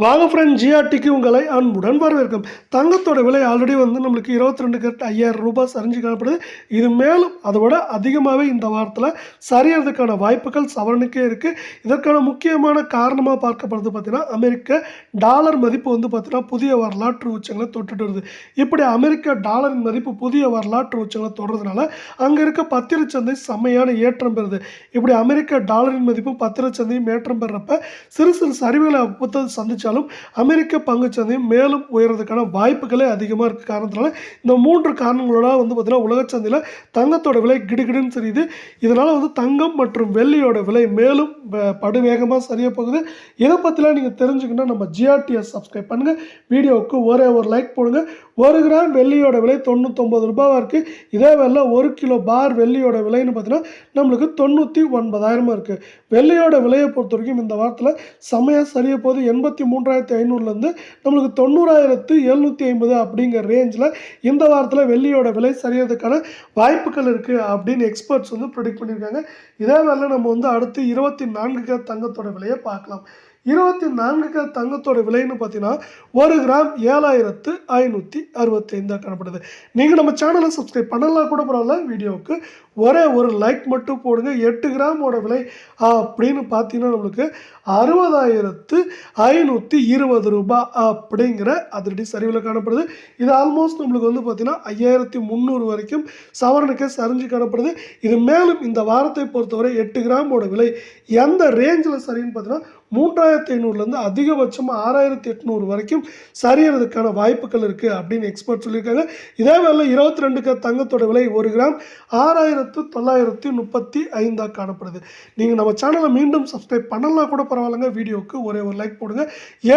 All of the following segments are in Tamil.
வாங்க ஃப்ரெண்ட் ஜிஆர்டிக்கு உங்களை அன்புடன் வரவேற்கும். தங்கத்தோட விலை ஆல்ரெடி வந்து நம்மளுக்கு இருபத்தி ரெண்டு கரெக்ட் ஐயாயிரம் ரூபாய் சரிஞ்சு காணப்படுது. இது மேலும் அதோட அதிகமாகவே இந்த வாரத்தில் சரியறதுக்கான வாய்ப்புகள் சவரனுக்கே இருக்குது இதற்கான முக்கியமான காரணமாக பார்க்கப்படுறது பார்த்தீங்கன்னா அமெரிக்க டாலர் மதிப்பு வந்து பார்த்தீங்கன்னா புதிய வரலாற்று உச்சங்களை தொட்டுட்டு வருது. இப்படி அமெரிக்க டாலரின் மதிப்பு புதிய வரலாற்று உச்சங்களை தொடர்றதுனால அங்கே இருக்க பத்திரச்சந்தை செம்மையான ஏற்றம் பெறுது. இப்படி அமெரிக்க டாலரின் மதிப்பும் பத்திரச்சந்தையும் ஏற்றம் பெறப்ப சிறு சிறு சரிவுகளை சந்திச்சு சந்திச்சாலும் அமெரிக்க பங்குச்சந்தையும் மேலும் உயர்றதுக்கான வாய்ப்புகளே அதிகமாக இருக்க காரணத்தினால இந்த மூன்று காரணங்களோட வந்து பார்த்திங்கன்னா உலகச்சந்தையில் தங்கத்தோட விலை கிடுகிடுன்னு தெரியுது இதனால் வந்து தங்கம் மற்றும் வெள்ளியோட விலை மேலும் படுவேகமாக சரியாக போகுது. இதை பற்றிலாம் நீங்கள் தெரிஞ்சுக்கணும் நம்ம ஜிஆர்டிஎஸ் சப்ஸ்கிரைப் பண்ணுங்கள் வீடியோவுக்கு ஒரே ஒரு லைக் போடுங்க. ஒரு கிராம் வெள்ளியோட விலை தொண்ணூற்றொம்பது ரூபாவாக இருக்குது இதே வேலை ஒரு கிலோ பார் வெள்ளியோட விலைன்னு பார்த்தீங்கன்னா நம்மளுக்கு தொண்ணூற்றி ஒன்பதாயிரமாக இருக்குது வெள்ளியோட விலையை பொறுத்த வரைக்கும் இந்த வாரத்தில் செமையாக சரியாக போகுது. எண்பத்தி மூன்றாயிரத்தி ஐநூறுலேருந்து நம்மளுக்கு தொண்ணூறாயிரத்து எழுநூற்றி ஐம்பது அப்படிங்கிற ரேஞ்சில் இந்த வாரத்தில் வெள்ளியோட விலை சரியறதுக்கான வாய்ப்புகள் இருக்குது அப்படின்னு எக்ஸ்பர்ட்ஸ் வந்து ப்ரொடிக்ட் பண்ணியிருக்காங்க இதே வேலை நம்ம வந்து அடுத்து இருபத்தி நான்கு தங்கத்தோட விலையை பார்க்கலாம். இருபத்தி நான்கு தங்கத்தோட விலைன்னு பார்த்தீங்கன்னா ஒரு கிராம் ஏழாயிரத்து ஐநூற்றி அறுபத்தைந்தாக காணப்படுது. நீங்கள் நம்ம சேனலை சப்ஸ்கிரைப் பண்ணலாம் கூட பரவாயில்ல வீடியோவுக்கு ஒரே ஒரு லைக் மட்டும் போடுங்க. எட்டு கிராமோட விலை அப்படின்னு பார்த்தீங்கன்னா நம்மளுக்கு அறுபதாயிரத்து ஐநூற்றி இருபது ரூபாய் அப்படிங்கிற அதிரடி சரிவில் காணப்படுது. இது ஆல்மோஸ்ட் நம்மளுக்கு வந்து பார்த்தீங்கன்னா ஐயாயிரத்தி முந்நூறு வரைக்கும் சவரனுக்கே சரிஞ்சு காணப்படுது. இது மேலும் இந்த வாரத்தை பொறுத்தவரை எட்டு கிராமோட விலை எந்த ரேஞ்சில் சரின்னு பார்த்தீங்கன்னா மூன்றாயிரத்தி ஐநூறுலேருந்து அதிகபட்சமாக ஆறாயிரத்தி எட்நூறு வரைக்கும் சரியறதுக்கான வாய்ப்புகள் இருக்குது அப்படின்னு எக்ஸ்பர்ட் சொல்லியிருக்காங்க. இதே வேலை இருபத்தி ரெண்டுக்கு தங்கத்தோட விலை ஒரு கிராம் ஆறாயிரத்து தொள்ளாயிரத்தி முப்பத்தி ஐந்தாக காணப்படுது. நீங்கள் நம்ம சேனலை மீண்டும் சப்ஸ்கிரைப் பண்ணலாம் கூட பரவாயில்லைங்க. வீடியோவுக்கு ஒரே ஒரு லைக் போடுங்க.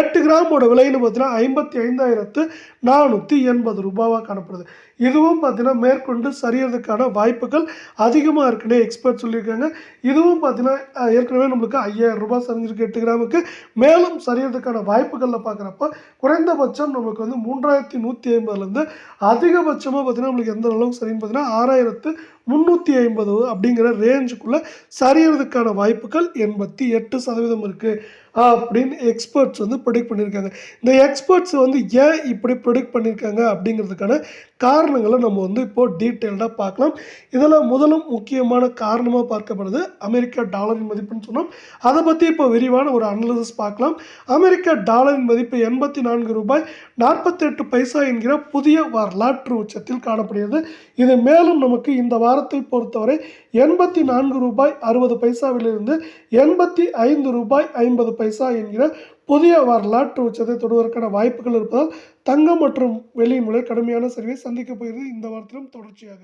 எட்டு கிராமோட விலைன்னு பார்த்தீங்கன்னா ஐம்பத்தி ஐந்தாயிரத்து நானூற்றி எண்பது ரூபாவாக காணப்படுது. இதுவும் பார்த்தீங்கன்னா மேற்கொண்டு சரியறதுக்கான வாய்ப்புகள் அதிகமாக இருக்குன்னே எக்ஸ்பர்ட் சொல்லியிருக்காங்க. இதுவும் பார்த்தீங்கன்னா ஏற்கனவே நம்மளுக்கு ஐயாயிரம் ரூபாய் சரிஞ்சிருக்கு. எட்டு கிராமுக்கு மேலும் சரியறதுக்கான வாய்ப்புகளில் பார்க்குறப்ப குறைந்தபட்சம் நம்மளுக்கு வந்து மூன்றாயிரத்தி நூற்றி ஐம்பதுலேருந்து அதிகபட்சமாக பார்த்தீங்கன்னா நம்மளுக்கு எந்த அளவுக்கு சரின்னு பார்த்தீங்கன்னா ஆறாயிரத்து முந்நூற்றி ஐம்பது அப்படிங்கிற ரேஞ்சுக்குள்ளே சரியறதுக்கான வாய்ப்புகள் எண்பத்தி எட்டு சதவீதம் இருக்குது அப்படின்னு எக்ஸ்பர்ட்ஸ் வந்து ப்ரொடிக்ட் பண்ணியிருக்காங்க. இந்த எக்ஸ்பர்ட்ஸ் வந்து ஏன் இப்படி ப்ரொடிக்ட் பண்ணியிருக்காங்க அப்படிங்கிறதுக்கான காரணங்களை நம்ம வந்து இப்போது டீட்டெயில்டாக பார்க்கலாம். இதில் முதலும் முக்கியமான காரணமாக பார்க்கப்படுது அமெரிக்கா டாலரின் மதிப்புன்னு சொன்னோம். அதை பற்றி இப்போ விரிவான ஒரு அனலிசிஸ் பார்க்கலாம். அமெரிக்க டாலரின் மதிப்பு எண்பத்தி நான்கு ரூபாய் நாற்பத்தெட்டு பைசா என்கிற புதிய வரலாற்று உச்சத்தில் காணப்படுகிறது. இது மேலும் நமக்கு இந்த வாரத்தை பொறுத்தவரை எண்பத்தி நான்கு ரூபாய் அறுபது பைசாவிலிருந்து எண்பத்தி ஐந்து ரூபாய் ஐம்பது பைசா என்கிற புதிய வரலாற்று உச்சத்தை தொடுவதற்கான வாய்ப்புகள் இருப்பதால் தங்கம் மற்றும் வெள்ளியின் விலை கடுமையான சரிவை சந்திக்கப் போகிறது. இந்த வாரத்திலும் தொடர்ச்சியாக.